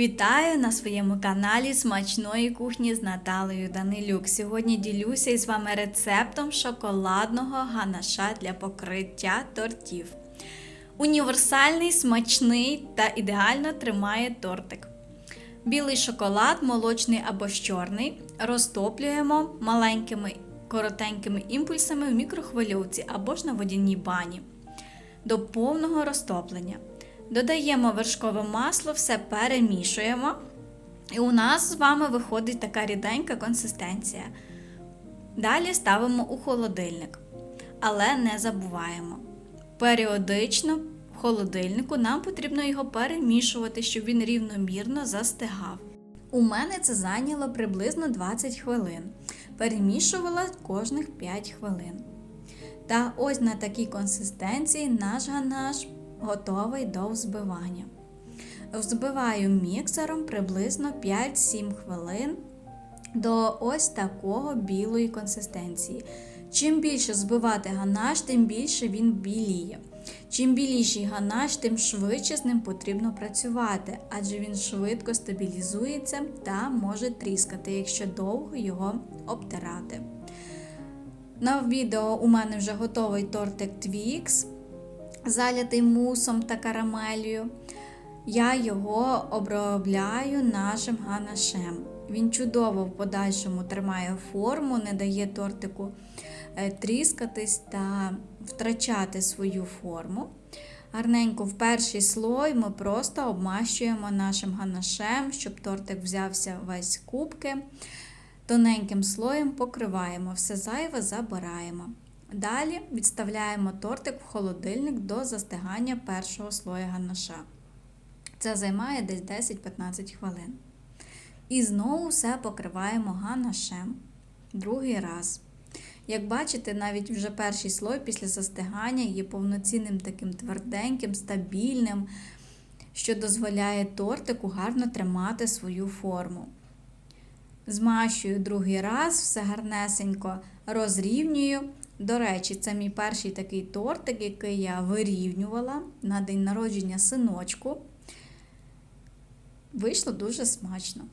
Вітаю на своєму каналі Смачної кухні з Наталею Данилюк. Сьогодні ділюся із вами рецептом шоколадного ганаша для покриття тортів. Універсальний, смачний та ідеально тримає тортик. Білий шоколад, молочний або ж чорний, розтоплюємо маленькими коротенькими імпульсами в мікрохвильовці або ж на водяній бані до повного розтоплення. Додаємо вершкове масло, все перемішуємо. І у нас з вами виходить така ріденька консистенція. Далі ставимо у холодильник. Але не забуваємо. Періодично в холодильнику нам потрібно його перемішувати, щоб він рівномірно застигав. У мене це зайняло приблизно 20 хвилин. Перемішувала кожних 5 хвилин. Та ось на такій консистенції наш ганаш готовий до взбивання. Взбиваю міксером приблизно 5-7 хвилин до ось такого білої консистенції. Чим більше збивати ганаш, тим більше він біліє. Чим біліший ганаш, тим швидше з ним потрібно працювати, адже він швидко стабілізується та може тріскати, якщо довго його обтирати. На відео у мене вже готовий тортик Twix, залятий мусом та карамелью. Я його обробляю нашим ганашем. Він чудово в подальшому тримає форму, не дає тортику е, тріскатись та втрачати свою форму. Гарненько в перший слой ми просто обмащуємо нашим ганашем, щоб тортик взявся весь кубки. Тоненьким слоєм покриваємо, все зайве забираємо. Далі відставляємо тортик в холодильник до застигання першого слоя ганаша. Це займає десь 10-15 хвилин. І знову все покриваємо ганашем другий раз. Як бачите, навіть вже перший слой після застигання є повноцінним таким тверденьким, стабільним, що дозволяє тортику гарно тримати свою форму. Змащую другий раз, все гарнесенько розрівнюю. До речі, це мій перший такий тортик, який я вирівнювала на день народження синочку. Вийшло дуже смачно.